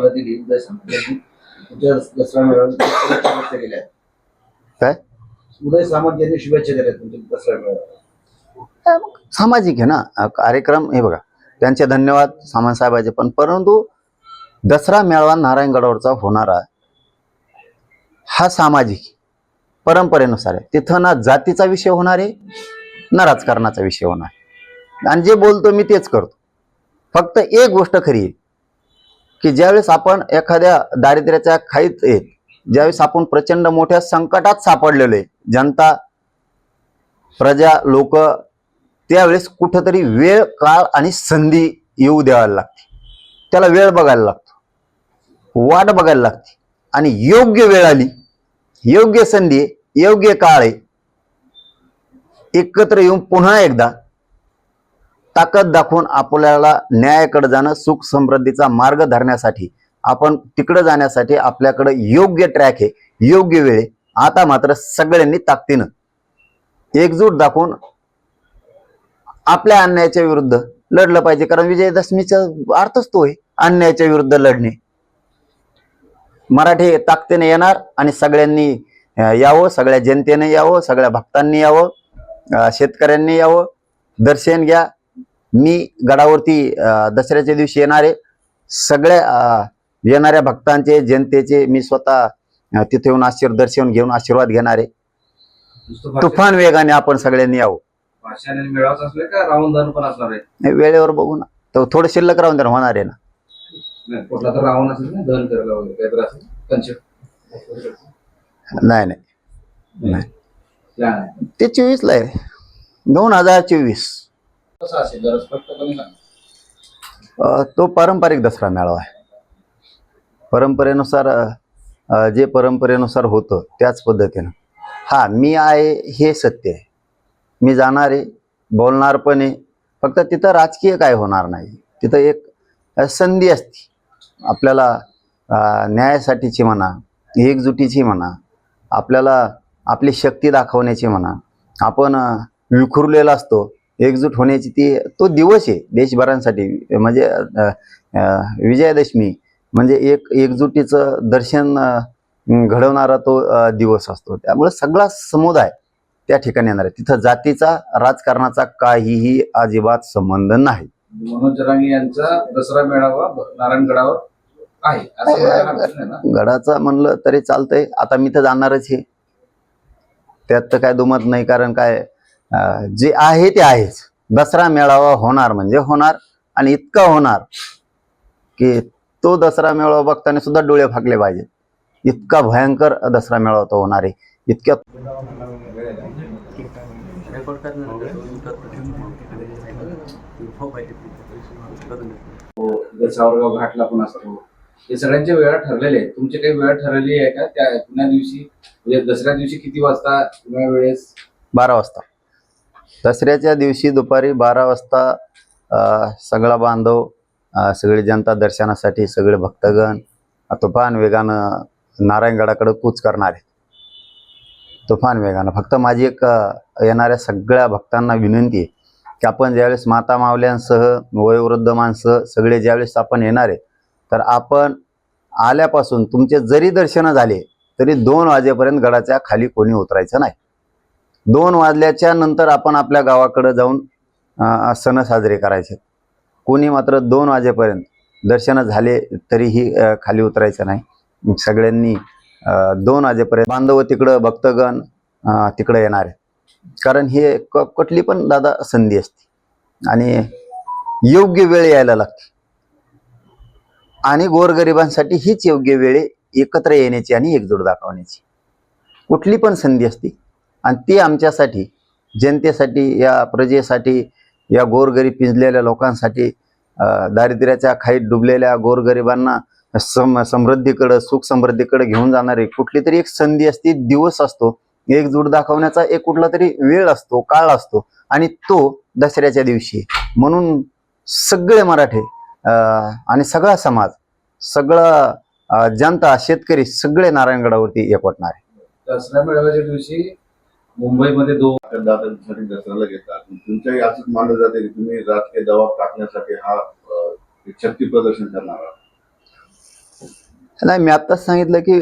तुम्हाला दिली उदय दसरा शुभेच्छा केल्या. काय? उदय सामंत यांनी शुभेच्छा दिल्या तुमच्या दसरा मेळाव्याला. सामाजिक आहे ना? कार्यक्रम हे बघा. त्यांचे धन्यवाद सामान साहेबाचे पण. परंतु दसरा मेळावा नारायणगडावरचा होणारा हा सामाजिक परंपरेनुसार आहे. तिथं ना जातीचा विषय होणार आहे ना राजकारणाचा विषय होणार आहे. आणि जे बोलतो मी तेच करतो. फक्त एक गोष्ट खरी आहे. की ज्यावेळेस आपण एखाद्या दारिद्र्याच्या खाईत येत ज्यावेळेस आपण प्रचंड मोठ्या संकटात सापडलेलो आहे जनता प्रजा लोक त्यावेळेस कुठंतरी वेळ काळ आणि संधी येऊ द्यायला लागते. त्याला वेळ बघायला लागतो. वाट बघायला लागते. आणि योग्य वेळ आली योग्य संधी योग्य काळ आहे एकत्र येऊन पुन्हा एकदा ताकद दाखवून आपल्याला न्यायाकडे जाणं सुख समृद्धीचा मार्ग धरण्यासाठी आपण तिकडे जाण्यासाठी आपल्याकडे योग्य ट्रॅक आहे योग्य वेळ आहे. आता मात्र सगळ्यांनी ताकदीनं एकजूट दाखवून आपल्या अन्यायाच्या विरुद्ध लढलं पाहिजे. कारण विजयदशमीचा अर्थच तो आहे अन्यायाच्या विरुद्ध लढणे. मराठी ताकदीने येणार आणि सगळ्यांनी यावं सगळ्या जनतेने यावं सगळ्या भक्तांनी यावं शेतकऱ्यांनी यावं. दर्शन घ्या. मी गडावरती दसऱ्याच्या दिवशी येणार सगळ्या येणाऱ्या भक्तांचे जनतेचे मी स्वतः तिथे येऊन आशीर् दर्शन घेऊन आशीर्वाद घेणार. तुफान वेगाने आपण सगळ्यांनी यावं. वेळेवर बघू ना. तर थोडं शिल्लक राहून होणार आहे ना. नाही, कुठला तर रावण असेल ना दहन करायला वगैरे काहीतरी असेल. कन्सेप्ट नाही ते चोवीस ला आहे. दोन हजार चोवीस. असेल? जरा स्पष्टपणे अ, तो पारंपरिक दसरा मेळावा आहे. परंपरेनुसार अ, अ, जे परंपरेनुसार होतं त्याच पद्धतीनं. हा मी आहे हे सत्य आहे. मी जाणार आहे बोलणार पण आहे. फक्त तिथं राजकीय काय होणार नाही. तिथं एक अ, संधी असते. आपल्याला अ, न्यायासाठीची म्हणा एकजुटीची म्हणा आपल्याला आपली शक्ती दाखवण्याची म्हणा. आपण अ, विखुरलेला असतो. एकजूट होण्याची ती तो दिवस आहे देशभरांसाठी. म्हणजे विजयादशमी म्हणजे एक एकजुटीचं दर्शन घडवणारा तो दिवस असतो. त्यामुळे सगळा समुदाय त्या ठिकाणी येणार आहे. तिथं जातीचा राजकारणाचा काहीही अजिबात संबंध नाही. मनोज जरांगे यांचा दसरा मेळावा नारायणगडावर आहे. गडाचा म्हणलं तरी चालतंय. आता मी तर जाणारच आहे. त्यात तर काय दुमत नाही कारण काय जे आहे ते आहेच. दसरा मेळावा होणार म्हणजे होणार आणि इतका होणार की तो दसरा मेळावा बघताना सुद्धा डोळे फाकले पाहिजे इतका भयंकर दसरा मेळावा तो होणार आहे. इतक्या हो सावरगाव घाटला पण असतो. हे सगळ्यांच्या वेळा ठरलेल्या आहेत. तुमची काही वेळ ठरलेली आहे का? त्या पुण्या दिवशी म्हणजे दसऱ्या दिवशी किती वाजता? पुण्या वेळेस? बारा वाजता. दसऱ्याच्या दिवशी दुपारी बारा वाजता सगळा बांधव सगळी जनता दर्शनासाठी सगळे भक्तगण तुफान वेगानं नारायणगडाकडे कूच करणार आहे तुफान वेगानं. फक्त माझी एक येणाऱ्या सगळ्या भक्तांना विनंती आहे की आपण ज्यावेळेस माता मावल्यांसह वयोवृद्ध माणसं सगळे ज्यावेळेस आपण येणार आहे तर आपण आल्यापासून तुमचे जरी दर्शनं झाले तरी दोन वाजेपर्यंत गडाच्या खाली कोणी उतरायचं नाही. दोन वाजल्याच्या नंतर आपण आपल्या गावाकडं जाऊन सण साजरे करायचे. कोणी मात्र दोन वाजेपर्यंत दर्शन झाले तरीही खाली उतरायचं नाही. सगळ्यांनी दोन वाजेपर्यंत बांधव तिकडं भक्तगण तिकडं येणार आहे कारण हे क कुठली पण दादा संधी असते. आणि योग्य वेळ यायला लागते. आणि गोरगरिबांसाठी हीच योग्य वेळ एकत्र येण्याची आणि एकजूट दाखवण्याची. कुठली पण संधी असती आणि ती आमच्यासाठी जनतेसाठी या प्रजेसाठी या गोरगरीब पिंजलेल्या लोकांसाठी दारिद्र्याच्या खाईत डुबलेल्या गोरगरिबांना सम समृद्धीकडं सुख समृद्धीकडे घेऊन जाणारी कुठली तरी एक संधी असते दिवस असतो एकजूट दाखवण्याचा एक कुठला तरी वेळ असतो काळ असतो आणि तो दसऱ्याच्या दिवशी. म्हणून सगळे मराठे आणि सगळा समाज सगळा जनता शेतकरी सगळे नारायणगडावरती एकवटणार. आहे मेळाव्याच्या दिवशी मुंबईमध्ये दो दादांसाठी दसऱ्याला घेतात. तुमच्याही असंच मानलं जाते की तुम्ही राजकीय दबाव टाकण्यासाठी हा शक्ती प्रदर्शन करणार आहात. नाही मी आत्ताच सांगितलं की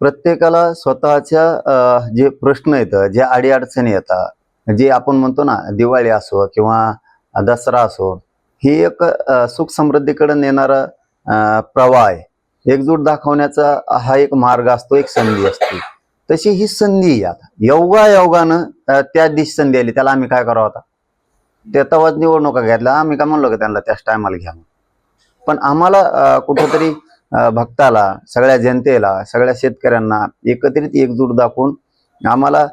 प्रत्येकाला स्वतःच्या जे प्रश्न येतं जे अडीअडचणी येतात जे आपण म्हणतो ना दिवाळी असो किंवा दसरा असो ही एक सुख समृद्धीकडे नेणारा प्रवाह आहे. एकजूट दाखवण्याचा हा एक मार्ग असतो एक संधी असते. तशी ही संधी आता. योगा योगानं त्या दिवशी संधी आली. त्याला आम्ही काय करावं आता? ते तवाच निवडणुका घेतल्या. आम्ही काय म्हणलो का त्यांना त्याच टायमाला घ्या पण आम्हाला कुठंतरी भक्ताला सगळ्या जनतेला सगळ्या शेतकऱ्यांना एकत्रित एकजूट दाखवून आम्हाला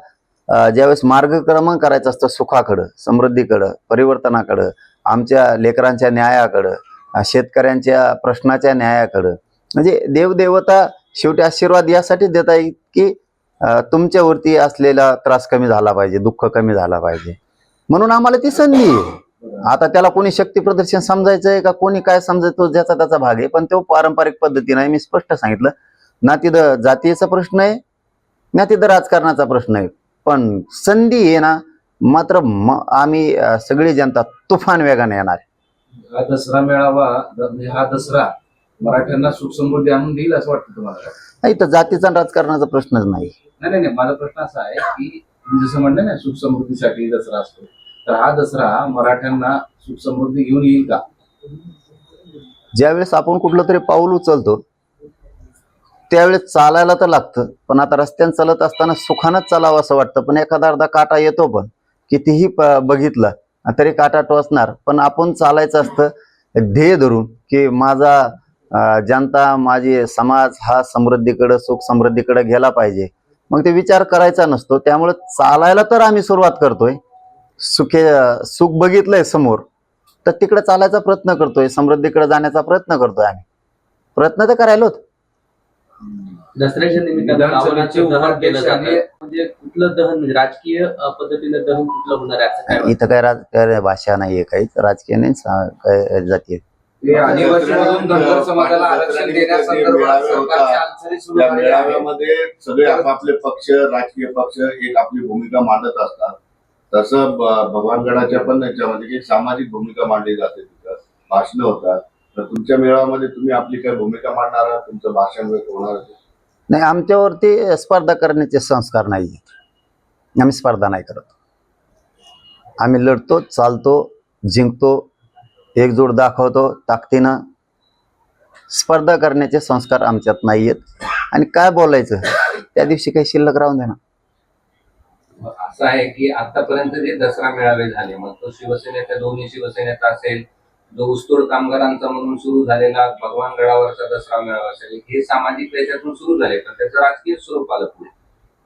ज्यावेळेस मार्गक्रमण करायचं असतं सुखाकडं समृद्धीकडं परिवर्तनाकडं आमच्या लेकरांच्या न्यायाकडं शेतकऱ्यांच्या प्रश्नाच्या न्यायाकडं म्हणजे देवदेवता शेवटी आशीर्वाद यासाठी देता येईल की तुमच्यावरती असलेला त्रास कमी झाला पाहिजे दुःख कमी झाला पाहिजे. म्हणून आम्हाला ती संधी आहे. आता त्याला कोणी शक्ती प्रदर्शन समजायचंय का कोणी काय समजायचं ज्याचा त्याचा भाग आहे पण तो पारंपरिक पद्धतीने आहे. मी स्पष्ट सांगितलं ना तिथं जातीयचा प्रश्न आहे ना तिथं राजकारणाचा प्रश्न आहे. पण संधी आहे ना मात्र म- आम्ही सगळी जनता तुफान वेगाने येणार आहे. हा दसरा मेळावा हा दसरा मराठ्यांना सुख समृद्धी आणून देईल असं वाटतं तुम्हाला? नाही तर जातीचा राजकारणाचा प्रश्नच नाही. नाही नाही नाही. माझा प्रश्न असा आहे की तुम्ही जसं म्हणलं ना सुख समृद्धीसाठी दसरा असतो. तर हा दसरा मराठ्यांना सुख समृद्धी घेऊन येईल का? ज्यावेळेस आपण कुठलं तरी पाऊल उचलतो त्यावेळेस चालायला तर लागतं. पण आता रस्त्यानं चालत असताना सुखानच चालावं असं वाटतं. पण एखादा अर्धा काटा येतो पण. कितीही बघितला तरी काटा टोचणार. पण आपण चालायचं असतं ध्येय धरून की माझा जनता माझी समाज हा समृद्धीकडं सुख समृद्धीकडे गेला पाहिजे. मग ते विचार करायचा नसतो. त्यामुळे चालायला तर आम्ही सुरुवात करतोय. सुखे सुख बघितलंय समोर तर तिकडे चालायचा प्रयत्न करतोय. समृद्धीकडे जाण्याचा प्रयत्न करतोय आम्ही. प्रयत्न तर करायलोत दसऱ्याच्या निमित्तानं म्हणजे कुठलं दहन म्हणजे राजकीय पद्धतीनं दहन कुठलं होणार? इथं काय राजकीय भाषा नाहीये काहीच. राजकीय नाही जातीय. धनगर समाजाला आरक्षण देण्यासंदर्भात सरकारच्या हालचाली सुरू त्या झालेल्या आहेत. मेळाव्यामध्ये सगळे आपापले पक्ष राजकीय पक्ष एक आपली भूमिका मांडत असतात. तसं ब- भगवानगडाच्या पण याच्यामध्ये एक सामाजिक भूमिका मांडली जाते तिथं. भाषणं होतात. तर तुमच्या मेळाव्यामध्ये तुम्ही आपली काय भूमिका मांडणार आहात? तुमचं भाषण वगैरे होणार आहे? नाही आमच्यावरती स्पर्धा करण्याचे संस्कार नाही आम्ही स्पर्धा नाही करत. आम्ही लढतो चालतो जिंकतो एकजूट दाखवतो ताकदीनं. स्पर्धा करण्याचे संस्कार आमच्यात नाही आहेत आणि काय बोलायचं? त्या दिवशी काही शिल्लक राहून देणार असं आहे की आतापर्यंत जे दसरा मेळावे झाले मग तो शिवसेनेच्या दोन्ही शिवसेनेचा असेल जो ऊसतोड कामगारांचा म्हणून सुरू झालेला भगवान गडावरचा दसरा मेळावा असेल हे सामाजिक त्याच्यातून सुरू झाले तर त्याचं राजकीय स्वरूप आलं पुढे.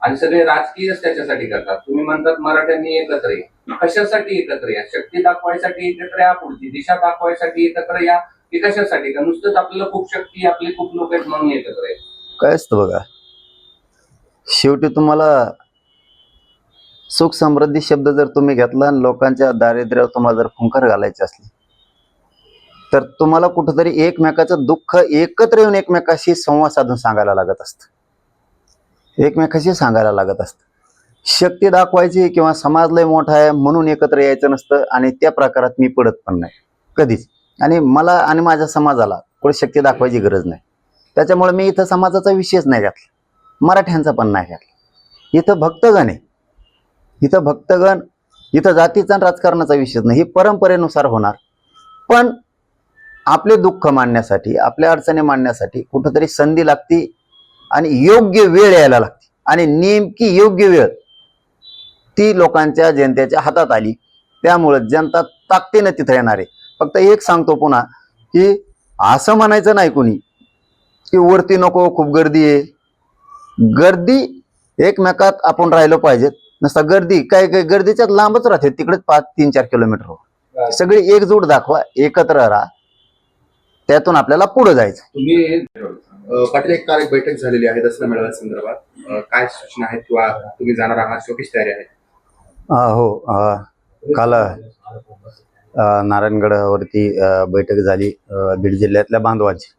आणि सगळे राजकीयच त्याच्यासाठी करतात. तुम्ही म्हणतात मराठ्यांनी एकत्र या. कशासाठी एकत्र या? शक्ती दाखवायसाठी एकत्र या? पुढची दिशा दाखवायसाठी एकत्र या? की कशासाठी? का नुसतंच आपल्याला खूप शक्ती आपले खूप लोक आहेत म्हणून एकत्र आहे काय असतं बघा? शेवटी तुम्हाला सुख समृद्धी शब्द जर तुम्ही घेतला आणि लोकांच्या दारिद्र्यावर तुम्हाला जर फुंकर घालायचे असले तर तुम्हाला कुठंतरी एकमेकाचं दुःख एकत्र येऊन एकमेकाशी संवाद साधून सांगायला लागत असतं. एकमेकाशी सांगायला लागत असतं. शक्ती दाखवायची किंवा समाज लय मोठा आहे म्हणून एकत्र यायचं नसतं आणि त्या प्रकारात मी पडत पण नाही. कधीच. आणि मला आणि माझ्या समाजाला कोणी शक्ती दाखवायची गरज नाही. त्याच्यामुळे मी इथं समाजाचा विषयच नाही घातला. मराठ्यांचा पण नाही घातला. इथं भक्तगण आहे. इथं भक्तगण इथं जातीचा राजकारणाचा विषय नाही. ही परंपरेनुसार होणार. पण आपले दुःख मांडण्यासाठी आपल्या अडचणी मांडण्यासाठी कुठंतरी संधी लागती आणि योग्य वेळ यायला लागते. आणि नेमकी योग्य वेळ ती लोकांच्या जनतेच्या हातात आली. त्यामुळं जनता ताकदीनं तिथं येणार आहे. फक्त एक सांगतो पुन्हा की असं म्हणायचं नाही कोणी की वरती नको खूप गर्दी आहे. गर्दी एकमेकात आपण राहिलो पाहिजेत. नसता गर्दी काय काय गर्दीच्यात लांबच राहते. तिकडेच पाच तीन चार किलोमीटर सगळी एकजूट दाखवा एकत्र राहा. त्यातून आपल्याला पुढे जायचं पाटील एक काल एक बैठक झालेली आहे दसरा मेळाव्या संदर्भात. काय सूचना आहेत किंवा तुम्ही जाणार आहात किंवा तयारी आहे? हो काल नारायणगडावरती बैठक झाली बीड जिल्ह्यातल्या बांधवाची.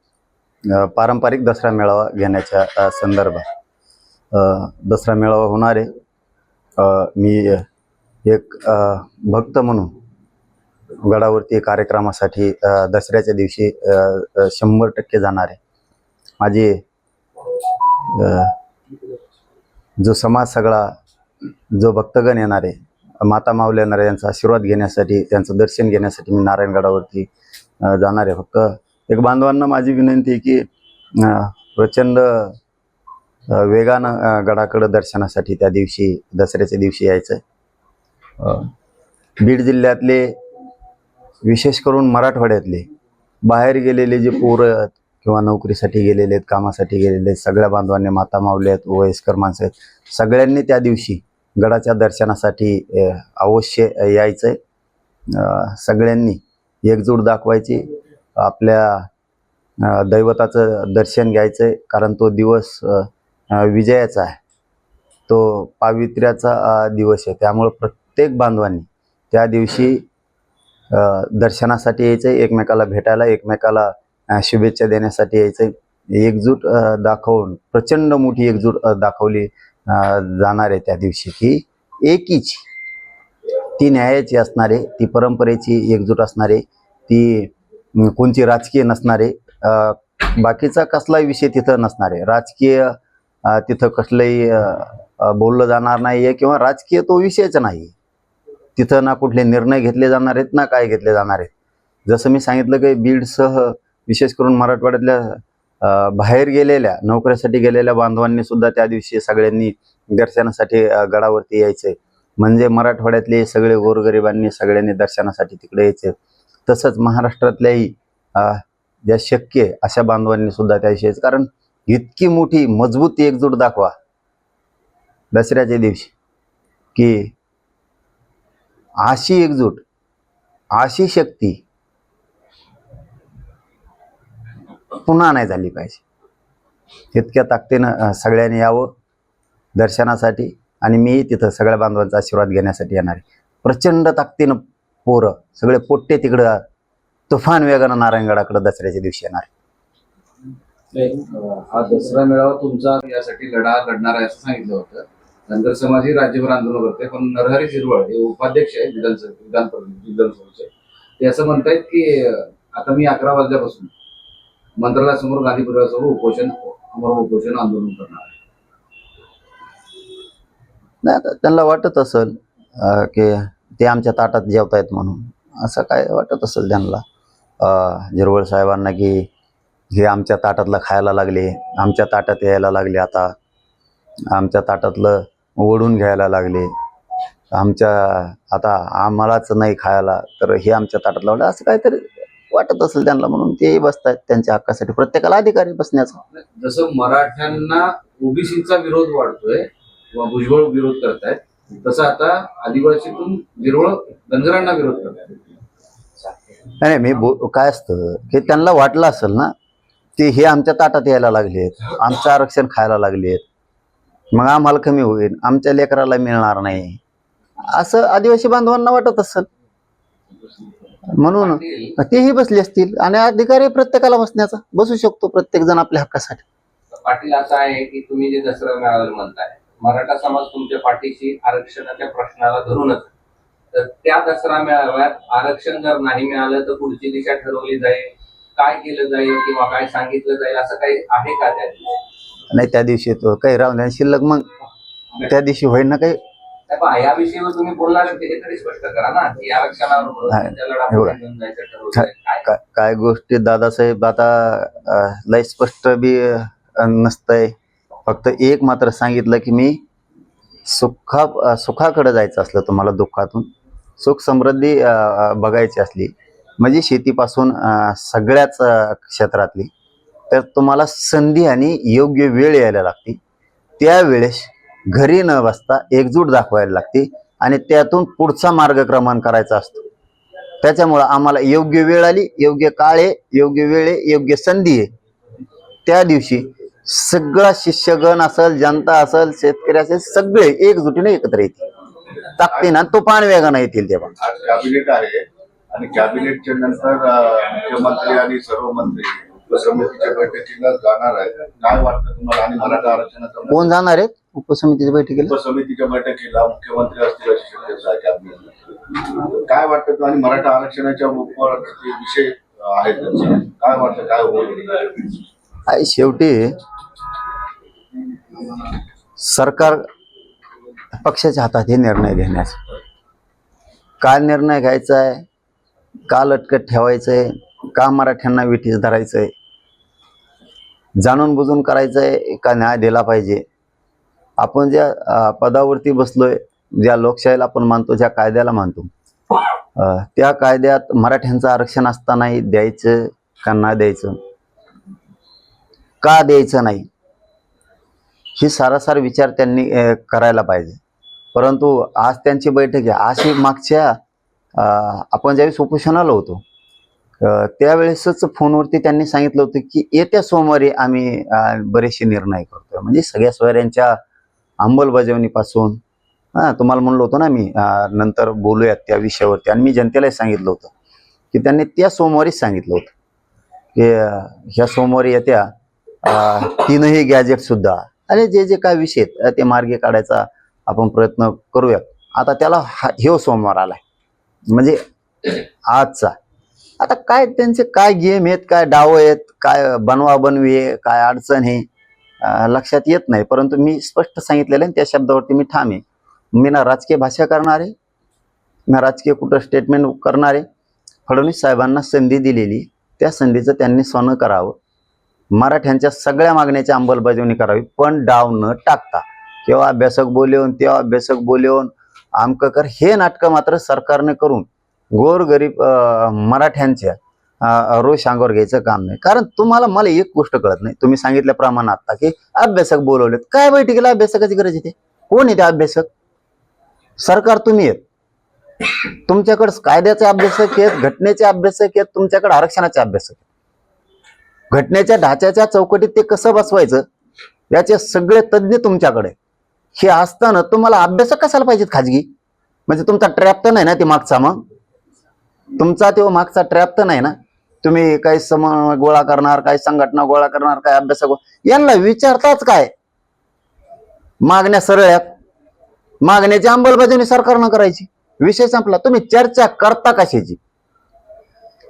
पारंपरिक दसरा मेळावा घेण्याच्या संदर्भात. दसरा मेळावा होणार आहे. मी एक भक्त म्हणून गडावरती कार्यक्रमासाठी दसऱ्याच्या दिवशी शंभर टक्के जाणार आहे. माझे जो समाज सगळा जो भक्तगण येणार आहे माता माऊल येणार आहे यांचा आशीर्वाद घेण्यासाठी त्यांचं दर्शन घेण्यासाठी मी नारायणगडावरती जाणार आहे. फक्त एक बांधवांना माझी विनंती आहे की प्रचंड वेगानं गडाकडं दर्शनासाठी त्या दिवशी दसऱ्याच्या दिवशी यायचं आहे बीड जिल्ह्यातले विशेष करून मराठवाड्यातले बाहेर गेलेले जे पोरं किंवा नोकरीसाठी गेलेले आहेत कामासाठी गेलेले आहेत सगळ्या बांधवांनी माता मावले आहेत वयस्कर माणसं आहेत सगळ्यांनी त्या दिवशी गडाच्या दर्शनासाठी अवश्य यायचं आहे सगळ्यांनी एकजूट दाखवायची आपल्या दैवताचं दर्शन घ्यायचं आहे कारण तो दिवस विजयाचा आहे. तो पावित्र्याचा दिवस आहे. त्यामुळं प्रत्येक बांधवांनी त्या दिवशी दर्शनासाठी यायचं आहे एकमेकाला भेटायला एकमेकाला शुभेच्छा देण्यासाठी यायचं. एकजूट दाखवून प्रचंड मोठी एकजूट दाखवली जाणार आहे त्या दिवशी की एकीची ती न्यायाची असणारे ती परंपरेची एकजूट असणार आहे ती कोणची राजकीय नसणार आहे बाकीचा कसलाही विषय तिथं नसणार आहे. राजकीय तिथं कसलंही बोललं जाणार नाही आहे किंवा राजकीय तो विषयच नाही तिथं ना कुठले निर्णय घेतले जाणार आहेत ना काय घेतले जाणार आहेत. जसं मी सांगितलं की बीडसह विशेष करून मराठवाड्यातल्या बाहेर गेलेल्या नोकऱ्यासाठी गेलेल्या बांधवांनी सुद्धा त्या दिवशी सगळ्यांनी दर्शनासाठी गडावरती यायचे. म्हणजे मराठवाड्यातले सगळे गोरगरिबांनी सगळ्यांनी दर्शनासाठी तिकडे यायचे. तसंच महाराष्ट्रातल्याही ज्या शक्य आहे अशा बांधवांनी सुद्धा त्या दिवशी कारण इतकी मोठी मजबूत एकजूट दाखवा. दसऱ्याच्या दिवशी. की अशी एकजूट अशी शक्ती पुन्हा नाही झाली पाहिजे. इतक्या ताकदीनं सगळ्यांनी यावं दर्शनासाठी आणि मी तिथं सगळ्या बांधवांचा आशीर्वाद घेण्यासाठी येणार आहे. प्रचंड ताकदीनं पोरं सगळे पोट्टे तिकडं तुफान वेगानं नारायणगडाकडे दसऱ्याच्या दिवशी येणार हा दसरा मेळावा तुमचा यासाठी लढा लढणार आहे असं सांगितलं होतं. धनगर समाज ही राज्यभर आंदोलन करते पण नरहरी झिरवळ हे उपाध्यक्ष आहेत विधानसभा विधान विधानसभेचे. ते असं म्हणतायत की आता मी अकरा वाजल्यापासून मंत्रालयासमोर गांधी परिवारासमोर उपोषण समोर उपोषण आंदोलन करणार आहे. नाही त्यांना वाटत असेल की ते आमच्या ताटात जेवतायत म्हणून. असं काय वाटत असेल त्यांना? जिरवळ झिरवळ साहेबांना की हे आमच्या ताटातलं खायला लागले आमच्या ताटात यायला लागले आता. आमच्या ताटातलं ओढून घ्यायला लागले. आमच्या आता आम्हालाच नाही खायला तर हे आमच्या ताटातलं वाटलं. असं काहीतरी वाटत असेल त्यांना म्हणून तेही बसतायत त्यांच्या हक्कासाठी. प्रत्येकाला अधिकारी बसण्याचा. जसं मराठ्यांना ओबीसीचा विरोध वाढतोय भुजबळ विरोध करतायत तसं आता आदिवासीतून विरोध धनगरांना विरोध करतायत. नाही मी काय असतं की त्यांना वाटलं असेल ना की हे आमच्या ताटात यायला लागलेत. आमचं आरक्षण खायला लागलेत. मग आम्हाला कमी होईल. आमच्या लेकराला मिळणार नाही. असं आदिवासी बांधवांना वाटत असेल. म्हणून तेही बसले असतील आणि अधिकारी प्रत्येकाला बसण्याचा बसू शकतो प्रत्येक जण आपल्या हक्कासाठी. पाटील असं आहे की तुम्ही जे दसरा मेळाव्याला म्हणताय मराठा समाज तुमच्या पाठीशी आरक्षणाच्या प्रश्नाला धरूनच. तर त्या दसरा मेळाव्यात आरक्षण जर नाही मिळालं तर पुढची दिशा ठरवली जाईल. काय केलं जाईल किंवा काय सांगितलं जाईल असं काही आहे का त्या दिवशी? नाही त्या दिवशी तो काही राहून शिल्लक मग त्या दिवशी होईल ना काही? तुम्ही बोलणार तरी स्पष्ट करा ना की आरक्षणावर काय? गोष्टी दादासाहेब आता लय स्पष्ट बी नसतंय. फक्त एक मात्र सांगितलं की मी सुखा सुखाकडे जायचं असलं तुम्हाला दुःखातून सुख समृद्धी बघायची असली म्हणजे शेतीपासून सगळ्याच क्षेत्रातली तर तुम्हाला संधी आणि योग्य वेळ यायला लागते. त्यावेळेस घरी न बसता एकजूट दाखवायला लागते आणि त्यातून पुढचा मार्गक्रमण करायचा असतो. त्याच्यामुळं आम्हाला योग्य वेळ आली योग्य काळ आहे योग्य वेळ आहे योग्य संधी आहे. त्या दिवशी सगळा शिष्यगण असेल जनता असेल शेतकरी असेल सगळे एकजुटीने एकत्र येतील. ताकदीनं तुफान वेगानं येतील तेव्हा. कॅबिनेट आहे आणि कॅबिनेटच्या नंतर मुख्यमंत्री आणि सर्व मंत्री उपसमितीच्या बैठकीला जाणार आहेत काय वाटतं तुम्हाला? आणि मराठा आरक्षणाचा कोण जाणार आहेत उपसमितीच्या बैठकीला? उपसमितीच्या बैठकीला मुख्यमंत्री असतील अशी शक्यता आहे काय वाटतं तुम्हाला? आणि मराठा आरक्षणाच्या वर जे विषय आहेत त्यांचे काय वाटतं? काय होईल? आई शेवटी सरकार पक्षाच्या हातात हे निर्णय घेण्यास काय निर्णय घ्यायचा आहे का लटकत ठेवायचं आहे का मराठ्यांना विठीस धरायचं आहे? जाणून बुजून करायचं आहे का न्याय दिला पाहिजे. आपण ज्या पदावरती बसलोय ज्या लोकशाहीला आपण मानतो ज्या कायद्याला मानतो त्या कायद्यात मराठ्यांचं आरक्षण असतानाही द्यायचं का नाही द्यायचं? का द्यायचं नाही? ही सारासार विचार त्यांनी करायला पाहिजे. परंतु आज त्यांची बैठक आहे. अशी मागच्या अं, आपण ज्यावेळेस उपोषणाला होतो त्यावेळेसच फोनवरती त्यांनी सांगितलं होतं की येत्या सोमवारी आम्ही बरेचसे निर्णय करतोय. म्हणजे सगळ्या सोयऱ्यांच्या अंमलबजावणीपासून हां तुम्हाला म्हणलो होतो ना मी नंतर बोलूयात त्या विषयावरती. आणि मी जनतेलाही सांगितलं होतं की त्यांनी त्या सोमवारीच सांगितलं होतं की ह्या सोमवारी येत्या तीनही गॅजेटसुद्धा आणि जे जे काय विषय आहेत, ते मार्गे काढायचा आपण प्रयत्न करूयात. आता त्याला हा हे सोमवार आलाय. म्हणजे आजचा. आता काय त्यांचे काय गेम आहेत काय डाव आहेत काय बनवा बनवी आहे काय अडचण आहे लक्षात येत नाही. परंतु मी स्पष्ट सांगितलेलं आहे त्या शब्दावरती मी ठाम आहे. मी ना राजकीय भाषा करणार आहे. ना राजकीय कुठं स्टेटमेंट करणार आहे. फडणवीस साहेबांना संधी दिलेली. त्या संधीचं त्यांनी सोनं करावं. मराठ्यांच्या सगळ्या मागण्याची अंमलबजावणी करावी. पण डाव न टाकता. केव्हा अभ्यासक बोलवून तेव्हा अभ्यासक बोलवून आमकं कर हे नाटकं मात्र सरकारने करून गोरगरीब मराठ्यांच्या रोज रोष अंगावर घ्यायचं काम नाही. कारण तुम्हाला मला एक गोष्ट कळत नाही. तुम्ही सांगितल्याप्रमाणे आता की अभ्यासक बोलवलेत. काय बैठकीला अभ्यासकाची गरज येते कोण येते अभ्यासक? सरकार तुम्ही आहेत. तुमच्याकडे कायद्याचे अभ्यासक आहेत घटनेचे अभ्यासक आहेत तुमच्याकडे आरक्षणाचे अभ्यासक घटनेच्या ढाच्याच्या चौकटीत ते कसं बसवायचं? याचे सगळे तज्ज्ञ तुमच्याकडे हे असताना तुम्हाला अभ्यासक कशाला पाहिजेत खाजगी? म्हणजे तुमचा ट्रॅप तर नाही ना ते मागचा मग? तुमचा तो मागचा ट्रॅप तर नाही ना? तुम्ही काही सम गोळा करणार काही संघटना गोळा करणार काय अभ्यासक गो- यांना विचारताच काय? मागण्या सरळ मागण्याची अंमलबजावणी सरकारनं करायची. विषय संपला. तुम्ही चर्चा करता कशाची?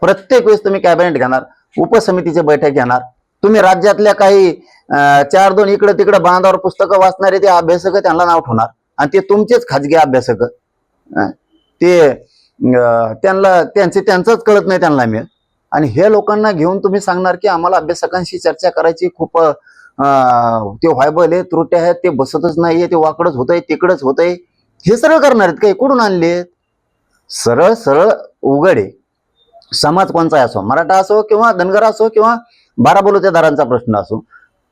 प्रत्येक वेळेस तुम्ही कॅबिनेट घेणार उपसमितीची बैठक घेणार. तुम्ही राज्यातल्या काही चार दोन इकडे तिकडे बांधावर पुस्तकं वाचणारे ते अभ्यासक त्यांना नाव ठेवणार. आणि ते तुमचेच खाजगी अभ्यासक. ते त्यांना त्यांचे त्यांचंच कळत नाही त्यांना मिळेल आणि हे लोकांना घेऊन तुम्ही सांगणार की आम्हाला अभ्यासकांशी चर्चा करायची खूप ते व्हायबल आहे त्रुट्या आहेत ते बसतच नाहीये ते वाकडच होतंय तिकडच आहे हे सरळ करणार आहेत काही कुठून आणले सरळ सरळ उघड आहे. समाज कोणचा असो मराठा असो किंवा धनगर असो किंवा बारा बलुतेदारांचा प्रश्न असो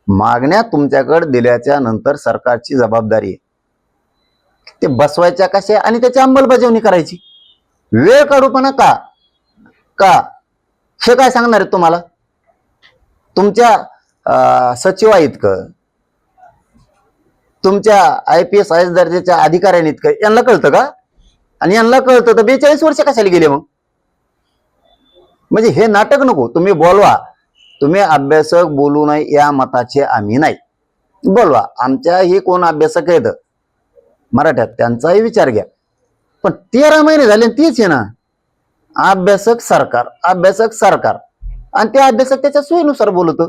मागण्या तुमच्याकडे दिल्याच्या नंतर सरकारची जबाबदारी आहे. ते बसवायच्या कशा आणि त्याची अंमलबजावणी करायची. वेळ काढूपणा का का? हे काय सांगणार आहेत तुम्हाला? तुमच्या अं, सचिवा इतकं तुमच्या I P S I S दर्जाच्या अधिकाऱ्यांनी इतकं यांना कळतं का? आणि यांना कळतं तर बेचाळीस वर्ष कशाला गेले मग? म्हणजे हे नाटक नको. तुम्ही बोलवा. तुम्ही अभ्यासक बोलू नये या मताचे आम्ही नाही. बोलवा. आमच्या हे कोण अभ्यासक आहेत? मराठ्यात त्यांचाही विचार घ्या. पण तेरा महिने झाले आणि तेच आहे ना अभ्यासक सरकार अभ्यासक सरकार. आणि ते अभ्यासक त्याच्या सोयीनुसार बोलतो.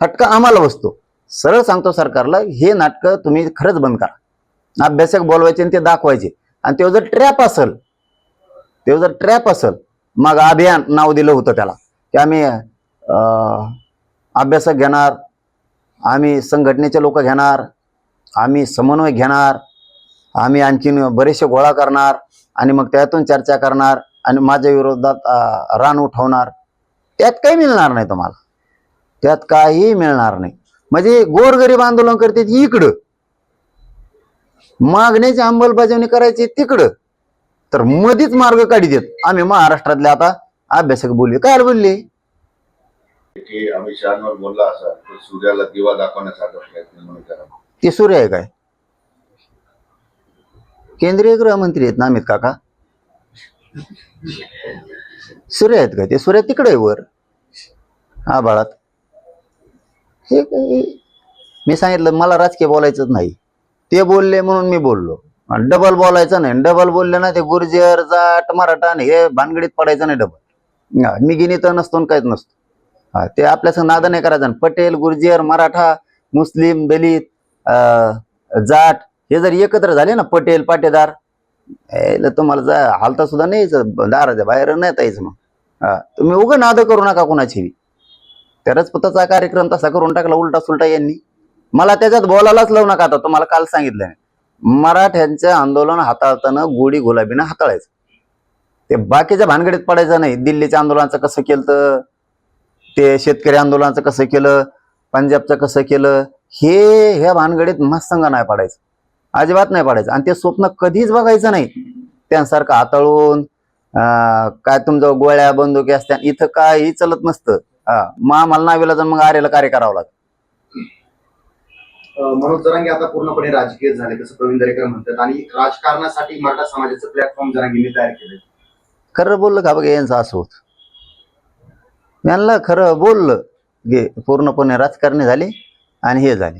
फटका आम्हाला बसतो. सरळ सांगतो सरकारला हे नाटकं तुम्ही खरंच बंद करा. अभ्यासक बोलवायचे आणि ते दाखवायचे. आणि तेव्हा जर ट्रॅप असेल तेव्हा जर ट्रॅप असेल मग अभियान नाव दिलं होतं त्याला. की आम्ही अभ्यासक घेणार आम्ही संघटनेचे लोक घेणार आम्ही समन्वय घेणार आम्ही आणखीन बरेचसे गोळा करणार आणि मग त्यातून चर्चा करणार आणि माझ्या विरोधात रान उठवणार. त्यात काही मिळणार नाही तुम्हाला. त्यात काही मिळणार नाही. म्हणजे गोरगरीब आंदोलन करते इकडं. मागण्याची अंमलबजावणी करायची तिकडं. तर मधीच मार्ग काढी देत आम्ही महाराष्ट्रातले आता अभ्यासक बोलले. काय बोलले? की अमित शहावर बोलला असा सूर्याला दिवा दाखवण्याचा प्रयत्न म्हणून करा ते सूर्य आहे काय? केंद्रीय गृहमंत्री आहेत ना अमित काका? सूर्य आहेत का ते? सूर्य तिकडे वर. हा बाळात. हे मी सांगितलं मला राजकीय बोलायचंच नाही. ते बोलले म्हणून मी बोललो. डबल बोलायचं नाही. डबल बोलले ना ते गुर्जर जाट मराठा आणि हे भानगडीत पडायचं नाही डबल मी गिनीत नसतो आणि काहीच नसतो. हा ते आपल्यासंग नाद नाही करायचं. आणि पटेल गुर्जर मराठा मुस्लिम दलित जाट हे जर एकत्र झाले ना पटेल पाटेदार यायला तुम्हाला जा हालता सुद्धा नाही दाराच्या बाहेर नाही यायचं मग. हा तुम्ही उगं नाद करू नका कोणाची तरच पताचा कार्यक्रम तसा करून टाकला उलटा सुलटा यांनी. मला त्याच्यात बोलायलाच लावू नका आता तुम्हाला काल सांगितलं मराठ्यांचं आंदोलन हाताळताना गोडी गुलाबीनं हाताळायचं. ते बाकीच्या भानगडीत पडायचं नाही. दिल्लीच्या आंदोलनाचं कसं केलं तर ते शेतकरी आंदोलनाचं कसं केलं? पंजाबचं कसं केलं? हे ह्या भानगडीत मस्तंग नाही पडायचं. अजिबात नाही पडायचं. आणि ते स्वप्न कधीच बघायचं नाही. त्यांसारखं हाताळून काय तुमचं गोळ्या बंदुकी असत्या इथं काही चलत नसतं. हा मग आम्हाला नावीला जाऊन मग आरेला कार्य करावं लागतं. मनोज जरांगे आता पूर्णपणे राजकीय झाले तसं प्रवीण दरेकर म्हणतात. आणि राजकारणासाठी मराठा समाजाचं प्लॅटफॉर्म जरांगींनी तयार केलं खरं बोललं का बघा यांचं असं होत. यांना खरं बोललं गे पूर्णपणे राजकारणी झाले आणि हे झाले.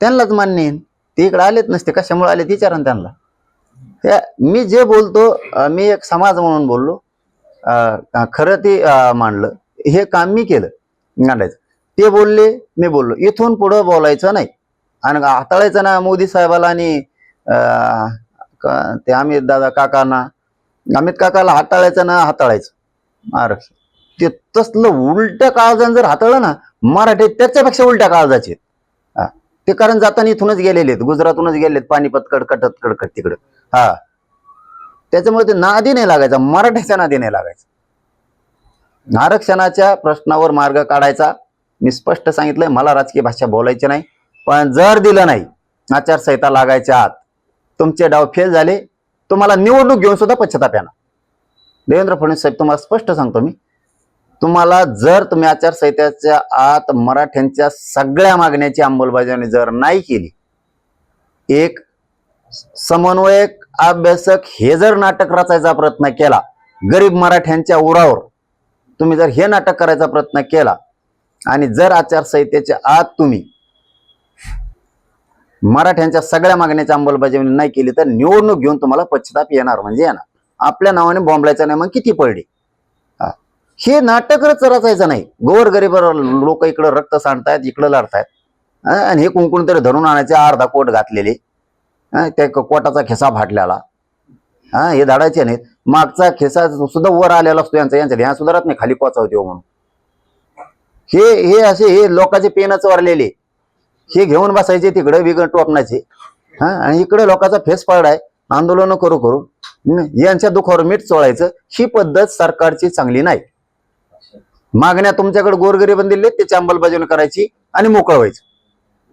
त्यांनाच मान्य ते इकडे आलेच नसते कशामुळे आले विचारा त्यांना. त्या मी जे बोलतो मी एक समाज म्हणून बोललो. खरं ते मांडलं. हे काम मी केलं मांडायचं. ते बोलले मी बोललो. इथून पुढं बोलायचं नाही. आणि हाताळायचं ना मोदी साहेबाला आणि का- ते अमित दादा काकांना. अमित काकाला हाताळायचं ना हाताळायचं. आरक्षण ते तसलं उलट्या काळजाने जर हाताळलं ना मराठी त्याच्यापेक्षा उलट्या काळजाचे आहेत. ते कारण जाताना इथूनच गेलेले आहेत. गुजरातूनच गेलेत पानिपत कडकटत कडकट तिकडं. हा. त्याच्यामुळे ते नादी नाही लागायचा. मराठ्याच्या नादी नाही लागायचा. आरक्षणाच्या प्रश्नावर मार्ग काढायचा. मी स्पष्ट सांगितलंय मला राजकीय भाषा बोलायची नाही. पण जर दिलं नाही आचारसंहिता लागायच्या आत तुमचे डाव फेल झाले तुम्हाला निवडणूक घेऊन सुद्धा पश्चाताप येणार. देवेंद्र फडणवीस साहेब तुम्हाला स्पष्ट सांगतो मी. तुम्हाला जर तुम्ही आचारसंहितेच्या आत मराठ्यांच्या सगळ्या मागण्याची अंमलबजावणी जर नाही केली एक समन्वयक अभ्यासक हे जर नाटक रचायचा प्रयत्न केला गरीब मराठ्यांच्या उरावर तुम्ही जर हे नाटक करायचा प्रयत्न केला आणि जर आचारसंहितेच्या आत तुम्ही मराठ्यांच्या सगळ्या मागण्याची अंमलबजावणी नाही केली तर निवडणूक घेऊन तुम्हाला पश्चिताप येणार म्हणजे येणार. आपल्या नावाने बॉम्बलायचं नाही मग किती पडली? हे नाटकच रचायचं नाही. गोवर गरीब लोक इकडं रक्त सांडतायत इकडं लढतायत आणि हे कुंकुण तरी धरून आणायचे अर्धा कोट घातलेले. त्या क- कोटाचा खिसा फाटलेला. हा हे धाडायचे नाहीत. मागचा खिसा सुद्धा वर आलेला असतो यांचा यांच्या ध्यान सुधारत नाही खाली पोचावते म्हणून. हे हे असे हे लोकांचे पेनच वरलेले. हे घेऊन बसायचे तिकडे विघन टोपणाचे. हा आणि इकडे लोकांचा फेस पाडाय. आंदोलन करू करू. यांच्या दुखावर मीठ चोळायचं. ही पद्धत सरकारची चांगली नाही. मागण्या तुमच्याकडे गोरगरीबन दिले त्याची अंमलबजावणी करायची आणि मोकळं व्हायचं.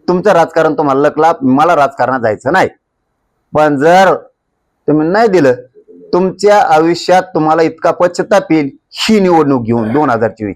तुमचं राजकारण तुम्हाला लकला मला राजकारणात जायचं नाही. पण जर तुम्ही नाही दिलं तुमच्या आयुष्यात तुम्हाला इतका पश्चाताप येईल ही निवडणूक घेऊन दोन हजार चोवीस